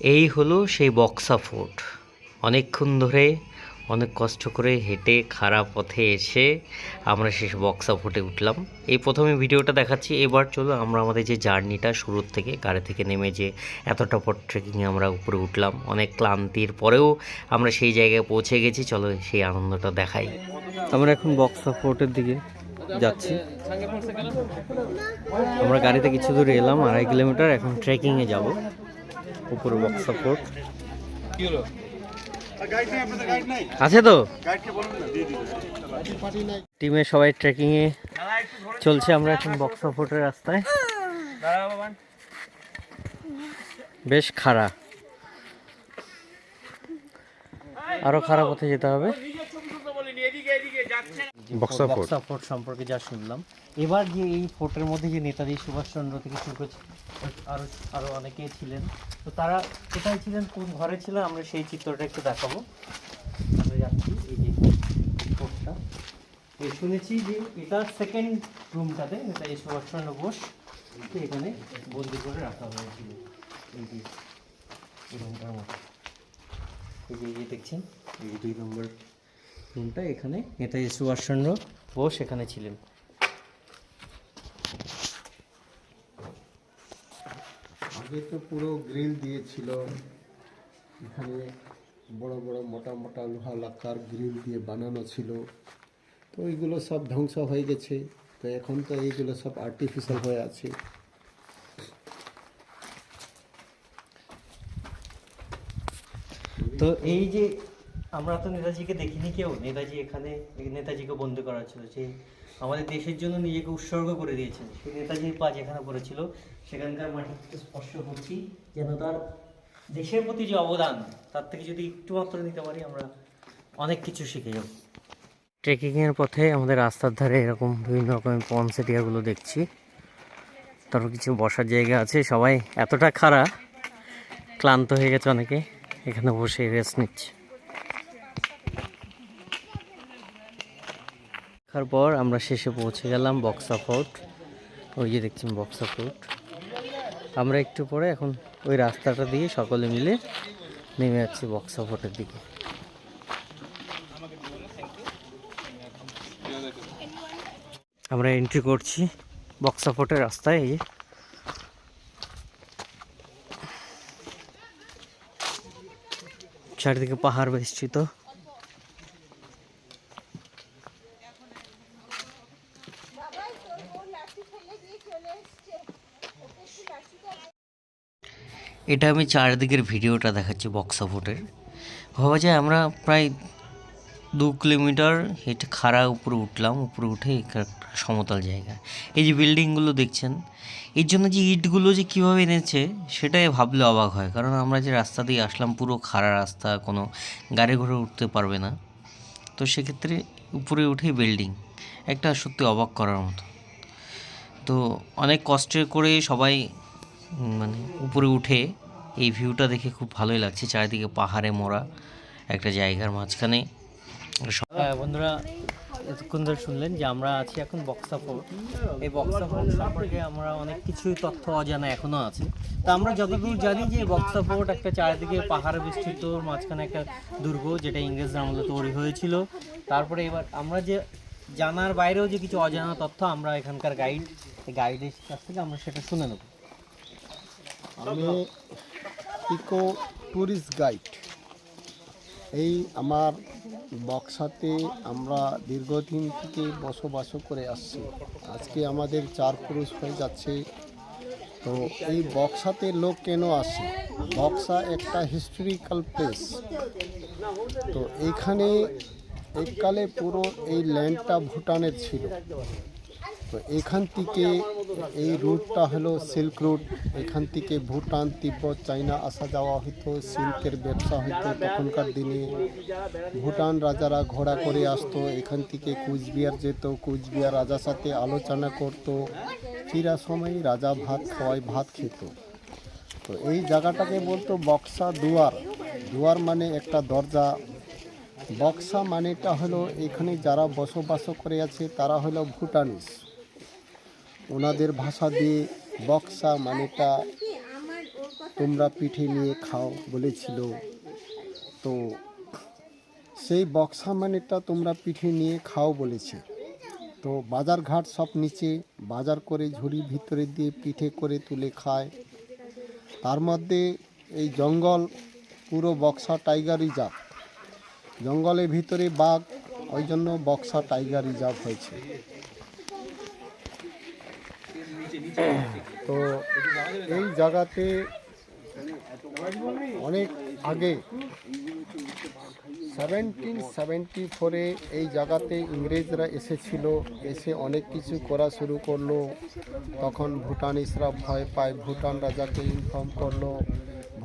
এই হলো সেই বক্সা ফোর্ট অনেকক্ষণ ধরে, অনেক কষ্ট করে হেঁটে খারাপ পথে এসে আমরা শেষ বক্সা ফোর্টে উঠলাম। এই প্রথমে ভিডিওটা দেখাচ্ছি। এবার চলো আমরা আমাদের যে জার্নিটা শুরুর থেকে, গাড়ি থেকে নেমে যে এতটা পর ট্রেকিংয়ে আমরা উপরে উঠলাম, অনেক ক্লান্তির পরেও আমরা সেই জায়গায় পৌঁছে গেছি। চলো সেই আনন্দটা দেখাই। আমরা এখন বক্সা ফোর্টের দিকে যাচ্ছি। আমরা গাড়িতে কিছু দূর এলাম, আড়াই কিলোমিটার, এখন ট্রেকিংয়ে যাব। উপরে বক্সা ফোর্ট আছে তো? টিমে সবাই ট্রেকিং এ চলছে আমরা এখন বক্সা ফোর্টের রাস্তায়। বেশ খাড়া। আরও খারাপ পথে যেতে হবে। বক্সা ফোর্ট। সম্পর্কে যা শুনলাম। এবার যে এই ফোর্টের মধ্যে যে নেতাজি সুভাষচন্দ্র থেকে শুরু করে আরও আরও অনেকেই ছিলেন। তো তারা কোথায় ছিলেন, কোন ঘরে ছিলেন, আমরা সেই চিত্রটা একটু দেখাবো। আমরা যাচ্ছি, এই যে এই শুনেছি যে এটা সেকেন্ড রুমটাতে নেতাজি সুভাষচন্দ্র বোস এখানে বন্দি করে রাখা হয়েছিল। এই যে এই রুমটার মতো। এই যে, এই দেখছেন, এই দুই নম্বর রুমটা এখানে নেতাজি সুভাষচন্দ্র বোস এখানে ছিলেন। আগে তো পুরো গ্রিল দিয়েছিল। এখানে বড় বড় মোটা মোটা লোহা লাকার গ্রিল দিয়ে বানানো ছিল। তো এইগুলো সব ধ্বংস হয়ে গেছে। তো এখন তো এইগুলো সব আর্টিফিশিয়াল হয়ে আছে। তো এই যে আমরা তো নেতাজিকে দেখিনি কেউ। নেতাজি এখানে, নেতাজিকে বন্দি করা ছিল সেই আমাদের দেশের জন্য নিজেকে উৎসর্গ করে দিয়েছেন সেই নেতাজির পা যেখানে পড়েছিল, সেখানকার মাটি থেকে স্পর্শ করছি, যেন তার দেশের প্রতি যে অবদান, তার থেকে যদি একটু মাত্র নিতে পারি, আমরা অনেক কিছু শিখে যাব। ট্রেকিংয়ের পথে আমাদের রাস্তার ধারে এরকম বিভিন্ন রকমের পনসেটিয়াগুলো দেখছি। তারপর কিছু বসার জায়গা আছে। সবাই এতটা খারাপ ক্লান্ত হয়ে গেছে অনেকে। এখানে বসে রেস্ট নিচ্ছে। দেখার পর আমরা শেষে পৌঁছে গেলাম বক্সা ফোর্ট ওই যে দেখছি বক্সা ফোর্ট আমরা একটু পরে এখন ওই রাস্তাটা দিয়ে সকলে মিলে নেমে যাচ্ছি বক্সা ফোর্টের দিকে। আমরা এন্ট্রি করছি বক্সা ফোর্টের রাস্তায়। এই চারিদিকে পাহাড় বেষ্টিত। এটা আমি চারদিকের ভিডিওটা দেখাচ্ছি বক্সা ফোর্টের ভাবা যায় আমরা প্রায় দু কিলোমিটার হেঁটে খাড়া উপরে উঠলাম, উপরে উঠে একটা সমতল জায়গা। এই যে বিল্ডিংগুলো দেখছেন, এর জন্য যে ইটগুলো যে কীভাবে এনেছে, সেটাই ভাবলে অবাক হয়। কারণ আমরা যে রাস্তা দিয়ে আসলাম, পুরো খাড়া রাস্তা, কোনো গাড়ি ঘোড়া উঠতে পারবে না। তো সেক্ষেত্রে উপরে উঠে বিল্ডিং একটা সত্যি অবাক করার মতো। তো অনেক কষ্টে করে সবাই মানে উপরে উঠে এই ভিউটা দেখে খুব ভালোই লাগছে। চারিদিকে পাহাড়ে মোড়া, একটা জায়গার মাঝখানে। হ্যাঁ বন্ধুরা, এতক্ষণ ধরে শুনলেন যে আমরা আছি এখন বক্সা ফোর্ট এই বক্সা ফোর্ট সম্পর্কে আমরা অনেক কিছুই তথ্য অজানা এখনও আছে। তা আমরা যতদূর জানি যে বক্সা ফোর্ট একটা চারিদিকে পাহাড় বিস্তৃত, মাঝখানে একটা দুর্গ, যেটা ইংরেজদের আমলে তৈরি হয়েছিল। তারপরে এবার আমরা যে জানার বাইরেও যে কিছু অজানা তথ্য আমরা এখানকার গাইড গাইডের কাছ থেকে আমরা সেটা শুনে নেব। আমি ইকো ট্যুরিস্ট গাইড। এই আমার বক্সাতে আমরা দীর্ঘদিন থেকে বসবাস করে আসছি। আজকে আমাদের চার পুরুষ হয়ে যাচ্ছে। তো এই বক্সাতে লোক কেন আসে? বক্সা একটা হিস্টোরিক্যাল প্লেস। তো এইখানে এককালে পুরো এই ল্যান্ডটা ভুটানের ছিল। তো এখান থেকে এই রুটটা হলো সিল্ক রুট। এখান থেকে ভুটান, তিব্বত চাইনা আসা যাওয়া হতো সিল্কের ব্যবসা হতো তখনকার দিনে। ভুটান রাজারা ঘোড়া করে আসতো, এখান থেকে কুচবিহার যেত, কুচবিহার রাজার সাথে আলোচনা করত। চিরা সময় রাজা ভাত খাওয়ায় ভাত খেত। তো এই জায়গাটাকে বলতো বক্সা দুয়ার। দুয়ার মানে একটা দরজা। বক্সা মানেটা হলো এখানে যারা বসবাস করে আছে, তারা হলো ভুটানিস। ওনাদের ভাষা দিয়ে বক্সা মানেটা তোমরা পিঠে নিয়ে খাও বলেছিল। তো সেই বক্সা মানেটা তোমরা পিঠে নিয়ে খাও বলেছে। তো বাজার ঘাট সব নিচে বাজার করে ঝুড়ির ভিতরে দিয়ে পিঠে করে তুলে খায়। তার মধ্যে এই জঙ্গল পুরো বক্সা টাইগার রিজার্ভ। জঙ্গলের ভিতরে বাঘ, ওই জন্য বক্সা টাইগার রিজার্ভ হয়েছে। তো এই জায়গাতে অনেক আগে সেভেন্টিন সেভেন্টি ফোরে এই জায়গাতে ইংরেজরা এসেছিল, এসে অনেক কিছু করা শুরু করল। তখন ভুটানিসরা ভয় পায়, ভুটান রাজাকে ইনফর্ম করল।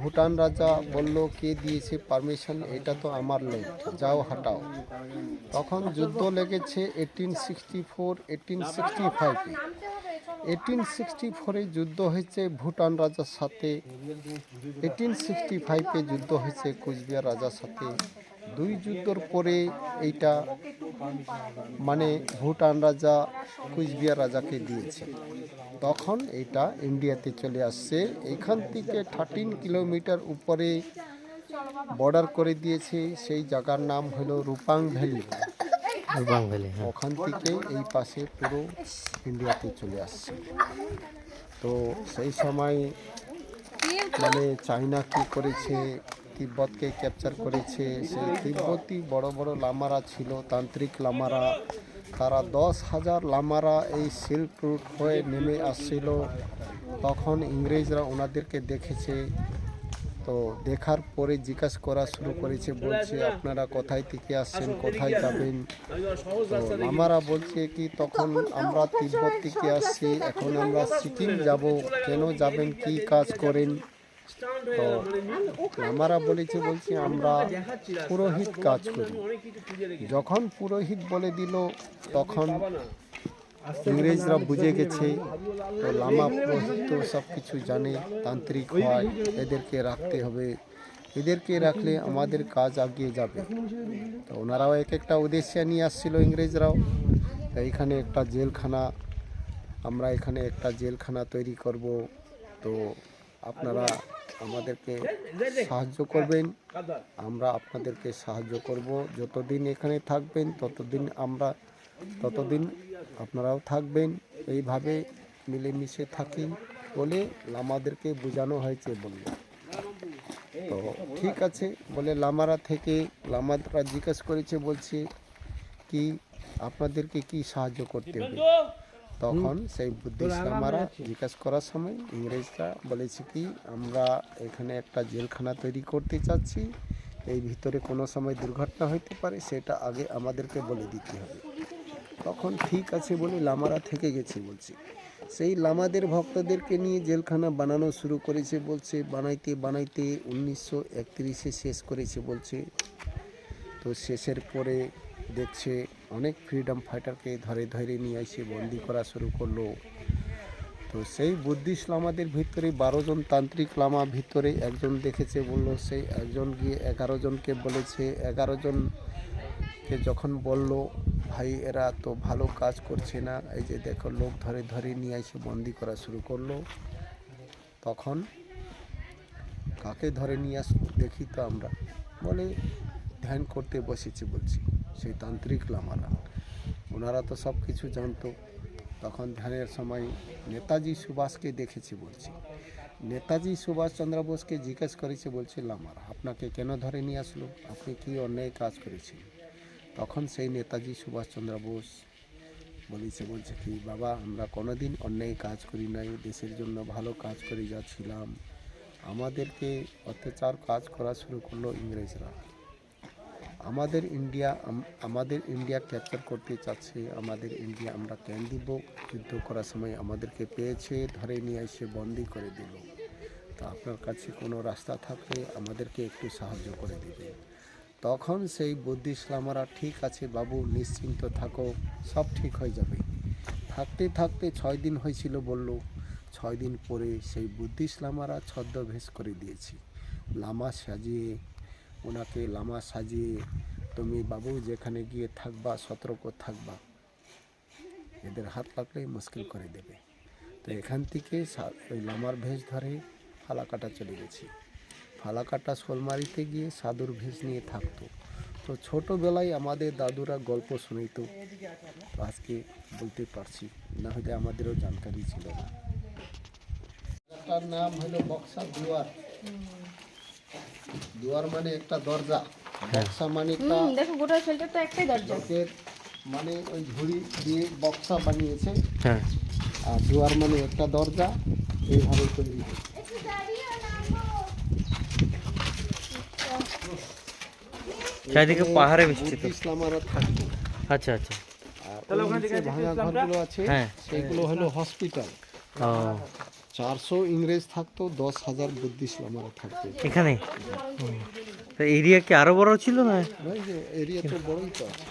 ভুটান রাজা বলল, কে দিয়েছে পারমিশন এটা তো আমার লেট যাও হাঁটাও। তখন যুদ্ধ লেগেছে eighteen sixty four eighteen sixty ফাইভে এইটিন সিক্সটি ফোরে যুদ্ধ হয়েছে, ভুটান রাজার সাথে। এইটিন সিক্সটি ফাইভে যুদ্ধ হয়েছে, কুচবিহার রাজার সাথে। দুই যুদ্ধর পরে এইটা মানে ভুটান রাজা কুচবিহার রাজাকে দিয়েছে। তখন এটা ইন্ডিয়াতে চলে আসছে। এখান থেকে থার্টিন কিলোমিটার উপরে বর্ডার করে দিয়েছে। সেই জায়গার নাম হলো রূপাং ভ্যালি। হ্যাঁ। ওখান থেকে এই পাশে পুরো ইন্ডিয়াতে চলে আসছে। তো সেই সময় মানে চায়না কি করেছে, তিব্বতকে ক্যাপচার করেছে, সেই তিব্বতী বড় বড় লামারা ছিল, তান্ত্রিক লামারা। তারা দশ হাজার লামারা এই সিল্ক রুট হয়ে নেমে আসছিল। তখন ইংরেজরা ওনাদেরকে দেখেছে। তো দেখার পরে জিজ্ঞাসা করা শুরু করেছে, বলছে আপনারা কোথায় থেকে আসছেন, কোথায় যাবেন? আমারা বলছে কি, তখন আমরা তিব্বত থেকে আসছি, এখন আমরা সিকিম যাব, কেন যাবেন, কি কাজ করেন? তো আমরা বলেছি, বলছি আমরা পুরোহিত কাজ করি। যখন পুরোহিত বলে দিল, তখন ইংরেজরা বুঝে গেছে, তো লামা তো সব কিছু জানে, তান্ত্রিক হয়, এদেরকে রাখতে হবে। এদেরকে রাখলে আমাদের কাজ এগিয়ে যাবে। তো ওনারাও এক একটা উদ্দেশ্যে নিয়ে আসছিল ইংরেজরাও। তো এইখানে একটা জেলখানা, আমরা এখানে একটা জেলখানা তৈরি করব। তো আপনারা আমাদেরকে সাহায্য করবেন, আমরা আপনাদেরকে সাহায্য করব। যতদিন এখানে থাকবেন, ততদিন আমরা, ততদিন আপনারাও থাকবেন এইভাবে মিলেমিশে থাকি বলে লামাদেরকে বোঝানো হয়েছে বলল। তো ঠিক আছে বলে লামারা থেকে লামারা জিজ্ঞেস করেছে বলছে কি আপনাদেরকে কি সাহায্য করতে হবে? তখন সেই বুদ্ধিস্ট লামারা জিজ্ঞেস করার সময় ইংরেজরা বলেছে কি আমরা এখানে একটা জেলখানা তৈরি করতে চাচ্ছি এই ভিতরে কোনো সময় দুর্ঘটনা হতে পারে সেটা আগে আমাদেরকে বলে দিতে হবে। তখন ঠিক আছে বলে লামারা থেকে গেছে বলছে। সেই লামাদের ভক্তদেরকে নিয়ে জেলখানা বানানো শুরু করেছে বলছে, বানাইতে বানাইতে উনিশশো একত্রিশে শেষ করেছে বলছে। তো শেষের পরে দেখছে অনেক ফ্রিডম ফাইটারকে ধরে ধরে নিয়ে এসে বন্দি করা শুরু করল। তো সেই বুদ্ধিস্ট লামাদের ভিতরে বারো জন তান্ত্রিক লামা ভিতরে একজন দেখেছে বলল, সেই একজন গিয়ে এগারো জনকে বলেছে। এগারো জনকে যখন বলল ভাই, এরা তো ভালো কাজ করছে না। এই যে দেখো, লোক ধরে ধরে নিয়ে এসে বন্দি করা শুরু করল। তখন কাকে ধরে নিয়ে আস দেখি তো আমরা। বলে, ধ্যান করতে বসেছি, বলছি। সেই তান্ত্রিক লামারা। ওনারা তো সব কিছু জানতো। তখন ধ্যানের সময় নেতাজি সুভাষকে দেখেছি বলছি। নেতাজি সুভাষচন্দ্র বোসকে জিজ্ঞেস করেছে, বলছে, লামার, আপনাকে কেন ধরে নিয়ে আসলো? আপনি কি অন্যায় কাজ করেছেন? তখন সেই নেতাজি সুভাষচন্দ্র বোস বলেছে, বলছে কি, বাবা, আমরা কোনোদিন অন্যায় কাজ করি নাই, দেশের জন্য ভালো কাজ করে যাচ্ছিলাম। আমাদেরকে অত্যাচার কাজ করা শুরু করল ইংরেজরা। আমাদের ইন্ডিয়া আমাদের ইন্ডিয়া ক্যাপচার করতে চাচ্ছে, আমাদের ইন্ডিয়া আমরা কেন দিব? যুদ্ধ করার সময় আমাদেরকে পেয়েছে, ধরে নিয়ে এসে বন্দি করে দিল। তা আপনার কাছে কোনো রাস্তা থাকলে আমাদেরকে একটু সাহায্য করে দেবে। তখন সেই বুদ্ধি ইসলামারা, ঠিক আছে বাবু, নিশ্চিন্ত থাকো, সব ঠিক হয়ে যাবে। থাকতে থাকতে ছয় দিন হয়েছিল বলল, ছয় দিন পরে সেই বুদ্ধি ইসলামারা ছদ্মবেশ করে দিয়েছি। লামা সাজিয়ে, ওনাকে লামা সাজিয়ে, তুমি বাবু, যেখানে গিয়ে থাকবা, সতর্ক থাকবা। এদের হাত লাগলে মুশকিল করে দেবে। তো এখান থেকে ওই লামার ভেষ ধরে ফালাকাটা চলে গেছি। ফালাকাটা শোলমারিতে গিয়ে সাধুর ভেষ নিয়ে থাকতো। তো ছোটোবেলায় আমাদের দাদুরা গল্প শুনিত। আজকে বলতে পারছি না হলে আমাদেরও জানকারি ছিল না। তার নাম হলো বক্সা দুয়ার। দুয়ার মানে একটা দরজা। বক্সা মানে একটা দেখো গোটা শেল্টার তো একটাই দরজা। মানে ওই ঝুড়ি দিয়ে বক্সা বানিয়েছে। হ্যাঁ। আর দুয়ার মানে একটা দরজা। এইভাবে তৈরি হয়। চারিদিকে পাহাড়ে বিস্তৃত। বুদ্ধ ইসলামারা থাকতো আচ্ছা আচ্ছা। আর ভাঙা ঘরগুলো আছে হ্যাঁ। সেগুলো হলো হসপিটাল। চারশো ইংরেজ থাকতো দশ হাজার বুদ্ধ ইসলামারা থাকতো। এখানে? তো এরিয়া কি আরও বড় ছিল না? এরিয়া তো বড়ই তো আছে।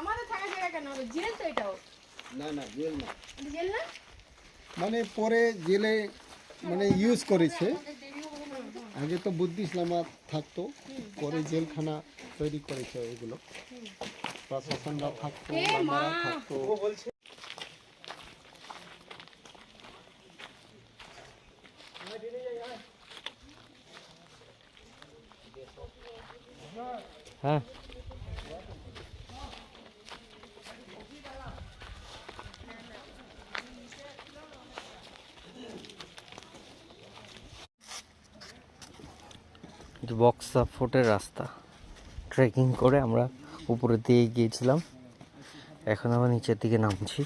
আমাদের থাকা জায়গা কেন? হবে জেল তো এটাও? না না জেল না। এটা জেল না? মানে পরে জেলে মানে ইউজ করেছে। আগে তো বুদ্ধি ইসলামা থাকতো পরে জেলখানা তৈরি করেছে এগুলো। প্রশাসনরা থাকতো থাকতো। বক্সা ফোর্টের রাস্তা। ট্রেকিং করে আমরা উপরের দিকে গিয়েছিলাম। এখন আবার নিচের দিকে নামছি।